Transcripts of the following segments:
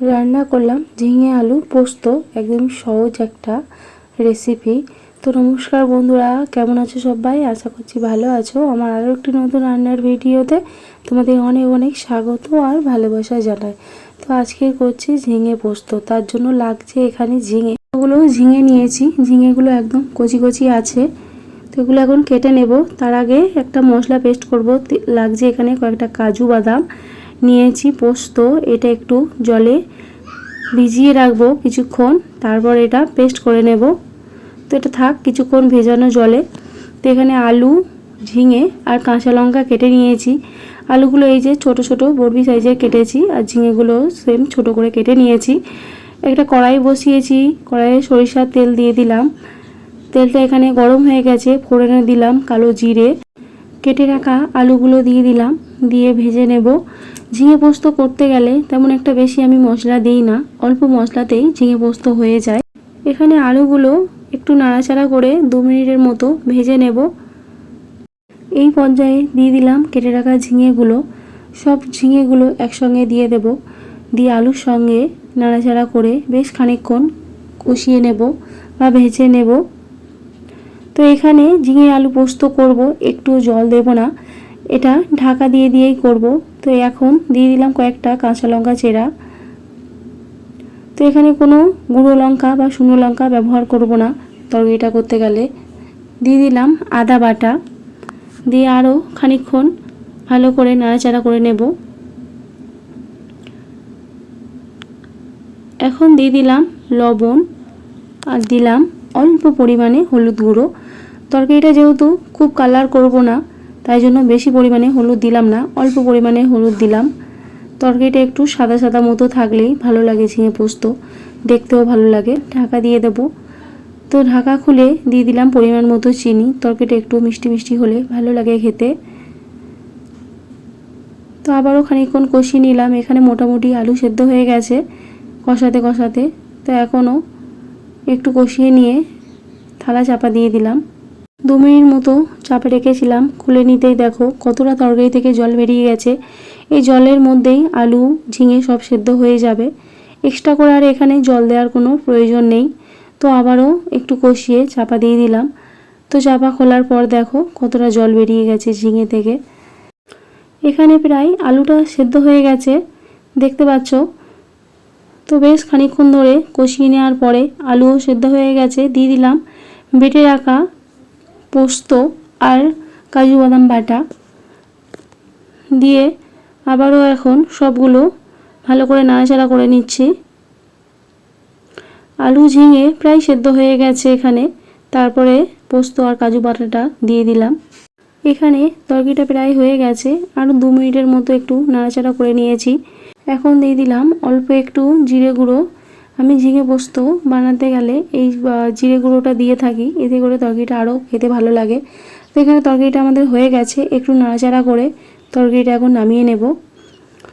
রান্না করলাম ঝিঙে আলু পোস্ত, একদম সহজ একটা রেসিপি তো নমস্কার বন্ধুরা, কেমন আছো সবাই? আশা করছি ভালো আছো। আমার আরও একটি নতুন রান্নার ভিডিওতে তোমাদের অনেক অনেক স্বাগত আর ভালোবাসা জানাই। তো আজকে করছি ঝিঙে পোস্ত, তার জন্য লাগছে এখানে ঝিঙে। ওগুলো ঝিঙে নিয়েছি, ঝিঙেগুলো একদম কচি কচি আছে। তো এগুলো এখন কেটে নেব। তার আগে একটা মশলা পেস্ট করব। লাগছে এখানে কয়েকটা কাজু বাদাম। নিয়েছি পোস্ত, এটা একটু জলে ভিজিয়ে রাখব কিছুক্ষণ, তারপর এটা পেস্ট করে নেব। তো এটা থাক, কিছুক্ষণ ভেজানো জলে। তো এখানে আলু ঝিঙে আর কাঁচা লঙ্কা কেটে নিয়েছি। আলুগুলো এই যে ছোট ছোট বরবি সাইজের কেটেছি আর ঝিঙেগুলো সেম ছোট করে কেটে নিয়েছি। একটা কড়াই বসিয়েছি, কড়াইয়ে সরিষার তেল দিয়ে দিলাম। তেলটা এখানে গরম হয়ে গেছে, ফোড়নে দিলাম কালো জিরে। কেটে রাখা আলুগুলো দিয়ে দিলাম, দিয়ে ভেজে নেব। ঝিঙে পোস্ত করতে গেলে তেমন একটা বেশি আমি মশলা দিই না, অল্প মশলাতেই ঝিঙে পোস্ত হয়ে যায়। এখানে আলুগুলো একটু নাড়াচাড়া করে দু মিনিটের মতো ভেজে নেব। এই পর্যায়ে দিয়ে দিলাম কেটে রাখা ঝিঙেগুলো। সব ঝিঙেগুলো একসঙ্গে দিয়ে দেব। দিয়ে আলুর সঙ্গে নাড়াচাড়া করে বেশ খানিকক্ষণ কষিয়ে নেব বা ভেজে নেব। তো এখানে ঝিঙে আলু পোস্ত করব, একটু জল দেব না। এটা ঢাকা দিয়ে দিয়েই করব। তো এখন দিয়ে দিলাম কয়েকটা কাঁচা লঙ্কা চেরা। তো এখানে কোনো গুঁড়ো লঙ্কা বা শুকনো লঙ্কা ব্যবহার করব না তরকারিটা করতে গেলে। দিয়ে দিলাম আদা বাটা। দিয়ে আরও খানিকক্ষণ ভালো করে নাড়াচাড়া করে নেব। এখন দিয়ে দিলাম লবণ আর দিলাম অল্প পরিমাণে হলুদ গুঁড়ো। তরকারিটা যেহেতু খুব কালার করব না তাই জন্য বেশি পরিমাণে হলুদ দিলাম না, অল্প পরিমাণে হলুদ দিলাম। তরকারিটা একটু সাদা সাদা মতো থাকলেই ভালো লাগে ঝিঙে পোস্ত, দেখতেও ভালো লাগে। ঢাকা দিয়ে দেব। তো ঢাকা খুলে দিয়ে দিলাম পরিমাণ মতো চিনি, তরকারিটা একটু মিষ্টি মিষ্টি হলে ভালো লাগে খেতে। তো আবারও খানিকক্ষণ কষিয়ে নিলাম, এখানে মোটামুটি আলু সেদ্ধ হয়ে গেছে কষাতে কষাতে। তো এখনও একটু কষিয়ে নিয়ে থালা চাপা দিয়ে দিলাম। দু মিনিট মতো চাপে রেখেছিলাম। খুলে নিতেই দেখো কতটা তরকারি থেকে জল বেরিয়ে গেছে। এই জলের মধ্যেই আলু ঝিঙে সব সেদ্ধ হয়ে যাবে। এক্সট্রা করে আর এখানে জল দেওয়ার কোনো প্রয়োজন নেই। তো আবারও একটু কষিয়ে চাপা দিয়ে দিলাম। তো চাপা খোলার পর দেখো কতটা জল বেরিয়ে গেছে ঝিঙে থেকে। এখানে প্রায় আলুটা সেদ্ধ হয়ে গেছে, দেখতে পাচ্ছ? তো বেশ খানিকক্ষণ ধরে কষিয়ে নেওয়ার পরে আলুও সেদ্ধ হয়ে গেছে, দিয়ে দিলাম। বেটে রাখা পোস্ত আর কাজু বাদাম বাটা দিয়ে আবারও এখন সবগুলো ভালো করে নাড়াচাড়া করে নিচ্ছি। আলু ঝিঙে প্রায় সেদ্ধ হয়ে গেছে এখানে। তারপরে পোস্ত আর কাজু বাটাটা দিয়ে দিলাম। এখানে তরকারিটা প্রায় হয়ে গেছে। আরও দু মিনিটের মতো একটু নাড়াচাড়া করে নিয়েছি। এখন দিয়ে দিলাম অল্প একটু জিরে গুঁড়ো আমি ঝিঙে পোস্ত বানাতে গেলে এই জিরে গুঁড়োটা দিয়ে থাকি। এতে করে তরকারিটা আরও খেতে ভালো লাগে। তো এখানে তরকারিটা আমাদের হয়ে গেছে। একটু নাড়াচাড়া করে তরকারিটা এখন নামিয়ে নেব।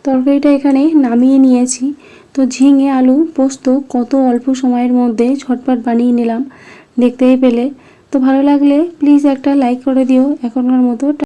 তরকারিটা এখানে নামিয়ে নিয়েছি। তো ঝিঙে, আলু, পোস্ত কত অল্প সময়ের মধ্যে ঝটপট বানিয়ে নিলাম। দেখতেই পেলে। তো ভালো লাগলে প্লিজ একটা লাইক করে দিও। এখনকার মতো